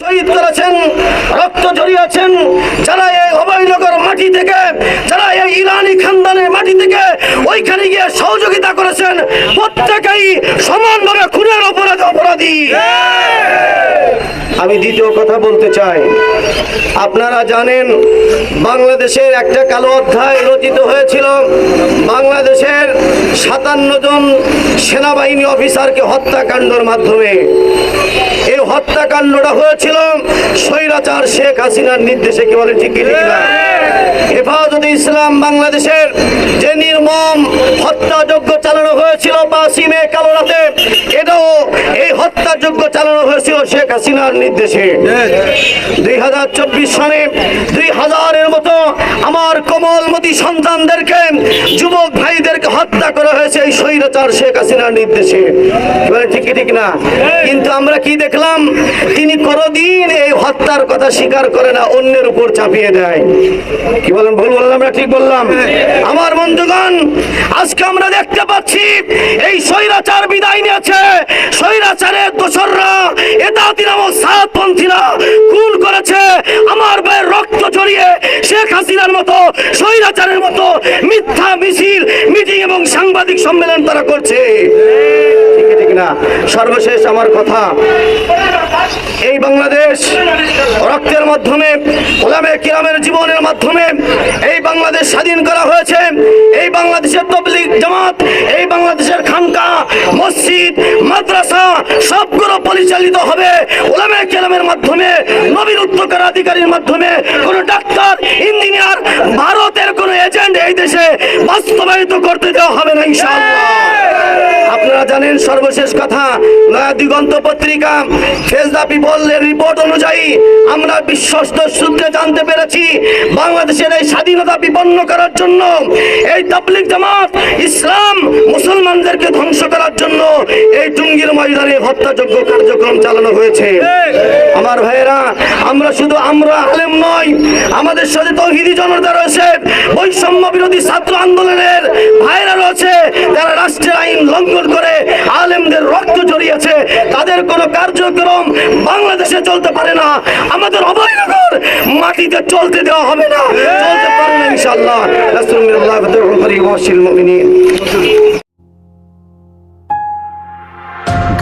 শহীদ করেছেন, রক্ত ঝরিয়েছেন, যারা এই অভয়নগর মাটি থেকে, যারা এই ইরানি খানদানের মাটি থেকে ওইখানে গিয়ে সহযোগিতা করেছেন, প্রত্যেকেই সমানভাবে খুনের অপরাধ অপরাধী। আমি দ্বিতীয় কথা বলতে চাই। আপনারা জানেন, বাংলাদেশের একটা কালো অধ্যায় রচিত হয়েছিল, বাংলাদেশের সাতান্ন জন সেনাবাহিনী অফিসারকে হত্যাকাণ্ডের মাধ্যমে। এই হত্যাকাণ্ডটা হয়েছিল। স্বৈরাচার শেখ হাসিনার নির্দেশে কি বলে ঠিক হেফাজত ইসলাম বাংলাদেশের যে নির্মম হত্যাযজ্ঞ চালানো হয়েছিল পাঁচই মে কালো রাতে এটাও এই হত্যাযজ্ঞ চালানো হয়েছিল শেখ হাসিনার নির্দেশে। দুই হাজার চব্বিশ সনে দুই হাজারের মতো আমার কোমলমতি সন্তানদেরকে যুবক ভাইদেরকে হত্যা করা হয়েছে এই স্বৈরাচার শেখ হাসিনার নির্দেশে। এবারে ঠিক ঠিক না? কিন্তু আমরা কি দেখলাম? তিনি কোনদিন এই হত্যার কথা স্বীকার করে না অন্যের উপর চাপিয়ে দেয়। কি বলেন ভুল বললাম আমরা ঠিক বললাম? আমার বন্ধুগণ আজকে আমরা দেখতে পাচ্ছি এই স্বৈরাচার বিদায় নিয়েছে। স্বৈরাচারের দোসররা এদাতি নামক সাতপন্থীরা খুন করেছে। আমার ভাইয়ের রক্ত জড়িয়ে শেখ হাসিনার মতো, স্বৈরাচারের মতো মিথ্যা মিছিল, মিটিং এবং সাংবাদিক সম্মেলন তারা করছে। সর্বশেষ আমার কথা, এই বাংলাদেশ রক্তের মাধ্যমে, ওলামে কিরামের জীবনের মাধ্যমে, এই বাংলাদেশ স্বাধীন করা হয়েছে। এই বাংলাদেশের তবলিগ জামাত, এই বাংলাদেশের পরিচালিত হবে। ওলামে কিরামের মাধ্যমে, নবীর উত্তরাধিকারীর মাধ্যমে কোন ডাক্তার, ইঞ্জিনিয়ার ভারতের কোন এজেন্ট এই দেশে বাস্তবায়িত করতে দেওয়া হবে না ইনশাআল্লাহ। আপনারা জানেন সর্বশেষ কথা, নয়া দিগন্ত পত্রিকা, ফেজদা পিপলের রিপোর্ট অনুযায়ী আমরা বিশ্বস্ত সূত্রে জানতে পেরেছি, বাংলাদেশের এই স্বাধীনতা বিপন্ন করার জন্য এই তাবলিগ জামাত ইসলাম ময়দানে কার্যক্রম চালানো হয়েছে। আমার ভাইয়েরা, আমরা শুধু আমরা আলেম নয় আমাদের সাথে তৌহিদি জনতা রয়েছে, বৈষম্য বিরোধী ছাত্র আন্দোলনের রয়েছে, যারা রাষ্ট্রের আইন লঙ্ঘন করে আলেমদের রক্ত জড়িয়েছে তাদের কোনো কার্যক্রম বাংলাদেশে চলতে পারে না, আমাদের অভয়নগর মাটিতে চলতে দেওয়া হবে না, চলতে পারে